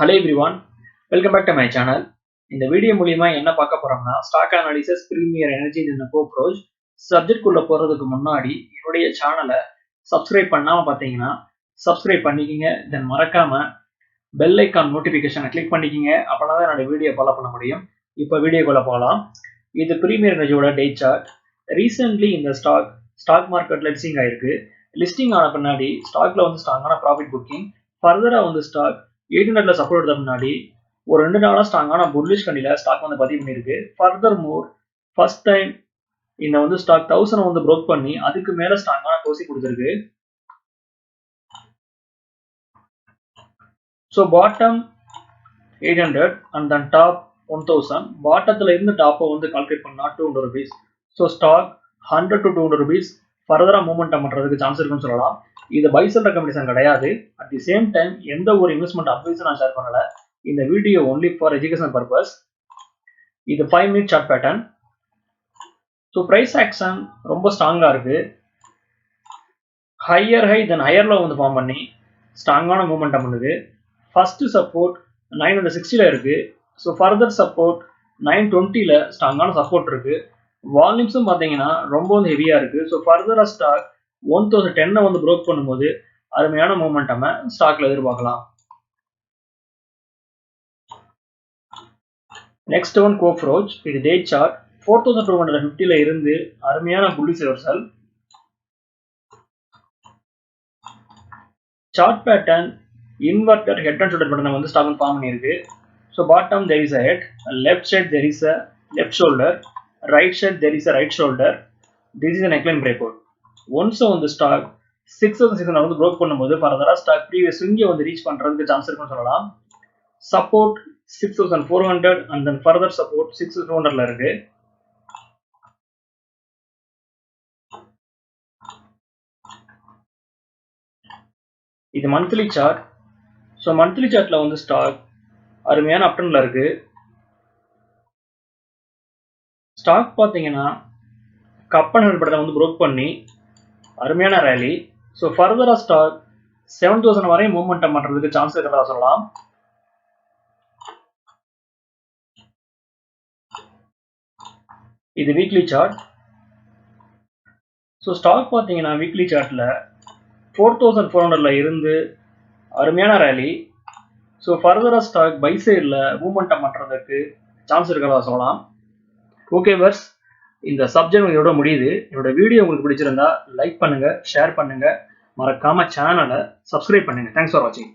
Hello everyone welcome back to my channel இந்த video மூலியமா என்ன பார்க்க போறோம்னா ஸ்டாக் அனாலிசிஸ் ப்ரீமியர் எனர்ஜி இந்த கோப்ரோஜ் சப்ஜெக்ட் குள்ள போறதுக்கு முன்னாடி என்னுடைய சேனலை சப்ஸ்கிரைப் பண்ணாம பார்த்தீங்கன்னா சப்ஸ்கிரைப் பண்ணிக்கிங்க தென் மறக்காம பெல் ஐக்கான் நோட்டிஃபிகேஷனை கிளிக் பண்ணிக்கிங்க. அப்போனா தான் என்னோட வீடியோ ஃபாலோ பண்ண முடியும். இப்போ வீடியோக்குள்ள போகலாம். இது ப்ரீமியர் எனர்ஜியோட டே சார்ட் ரீசெண்ட்லி இந்த ஸ்டாக் ஸ்டாக் மார்க்கெட்டில் லிஸ்டிங் ஆயிருக்கு. லிஸ்டிங் ஆன பின்னாடி ஸ்டாக்ல வந்து ஸ்ட்ராங்கான ப்ராஃபிட் புக்கிங் ஃபர்தராக வந்து ஸ்டாக் எயிட் ஹண்ட்ரட்ல சப்போர்ட் எடுத்த முன்னாடி ஒரு ரெண்டு நாளா ஸ்ட்ராங்கான புல்லிஷ் கண்டியில் ஸ்டாக் வந்து பதிவு பண்ணியிருக்கு. ஃபர்தர் மோர் ஃபர்ஸ்ட் டைம் இந்த வந்து ஸ்டாக் தௌசண்ட் வந்து ப்ரோக் பண்ணி அதுக்கு மேலே ஸ்ட்ராங்கான கோசி கொடுத்துருக்கு. So bottom eight hundred and then top one thousand பாட்டத்தில் இருந்து டாப்பை வந்து கால்குலேட் பண்ணா two hundred rupees so stock hundred to two hundred rupees ஃபர்தராக மூவ்மெண்ட் பண்ணுறதுக்கு சான்ஸ் இருக்குன்னு சொல்லலாம். இது பைசல் ரெக்கமெண்டேஷன் கிடையாது. அட் தி சேம் டைம் எந்த ஒரு இன்வெஸ்ட்மெண்ட் அட்வைஸும் நான் ஷேர் பண்ணல. இந்த video only for education purpose இது five minute chart pattern so price action ரொம்ப ஸ்ட்ராங்காக இருக்கு. Higher high then higher low வந்து ஃபார்ம் பண்ணி ஸ்ட்ராங்கான மூமெண்டம் பண்ணுது. ஃபர்ஸ்ட் சப்போர்ட் நைன் ஹண்ட்ரட் சிக்ஸ்டியில் இருக்கு. ஸோ ஃபர்தர் சப்போர்ட் நைன் டுவெண்ட்டியில் ஸ்ட்ராங்கான சப்போர்ட் இருக்கு. வால்யூம்ஸும் பார்த்தீங்கன்னா ரொம்ப வந்து ஹெவியாக இருக்கு. ஸோ ஃபர்தராக ஸ்டாக் ஒன் தௌசண்ட் டென்னை வந்து ப்ரோக் பண்ணும்போது அருமையான மூமெண்டம் ஸ்டாக்ல எதிர்பார்க்கலாம். நெக்ஸ்ட் ஒன் கோப்ரோச் இது day chart four thousand two hundred ஃபிஃப்டியில் இருந்து அருமையான புள்ளி reversal chart pattern inverted head and shoulder பட்டனை வந்து ஸ்டாக் ஃபார்ம் பண்ணியிருக்கு. So bottom there is a head left side there is a left shoulder right side there is a right shoulder this is a neckline break out once வந்து stock six thousand six வந்து broke பண்ணும்போது ஃபர்தரா stock previous இங்கே வந்து reach பண்றதுக்கு chance இருக்குன்னு சொல்லலாம். Support six thousand four hundred and then further support six two ஹண்ட்ரட்ல இருக்கு. இது மந்த்லி சார்ட் ஸோ மந்த்லி சார்ட்ல வந்து ஸ்டாக் அருமையான அப்டன்ல இருக்கு. ஸ்டாக் பார்த்தீங்கன்னா கப்பன் படத்தை வந்து ப்ரோக் பண்ணி அருமையான ரேலி ஸோ ஃபர்தராக ஸ்டாக் செவன் தௌசண்ட் வரையும் மூவ்மெண்ட் பண்ணுறதுக்கு சான்ஸ் இருக்கிறதா சொல்லலாம். இது வீக்லி சார்ட் ஸோ ஸ்டாக் பார்த்தீங்கன்னா வீக்லி சார்ட்டில் ஃபோர் தௌசண்ட் ஃபோர் ஹண்ட்ரடில் இருந்து அருமையான ரேலி ஸோ ஃபர்தராக ஸ்டாக் பை சைடில் மூவ்மெண்ட் பண்ணுறதுக்கு சான்ஸ் இருக்கிறதா சொல்லலாம். ஓகே வர்ஸ் இந்த சப்ஜெக்ட் இதோட முடியுது. என்னோட வீடியோ உங்களுக்கு பிடிச்சிருந்தா லைக் பண்ணுங்க ஷேர் பண்ணுங்க. மறக்காம சேனலை சப்ஸ்கிரைப் பண்ணுங்க. தேங்க்ஸ் ஃபார் வாட்சிங்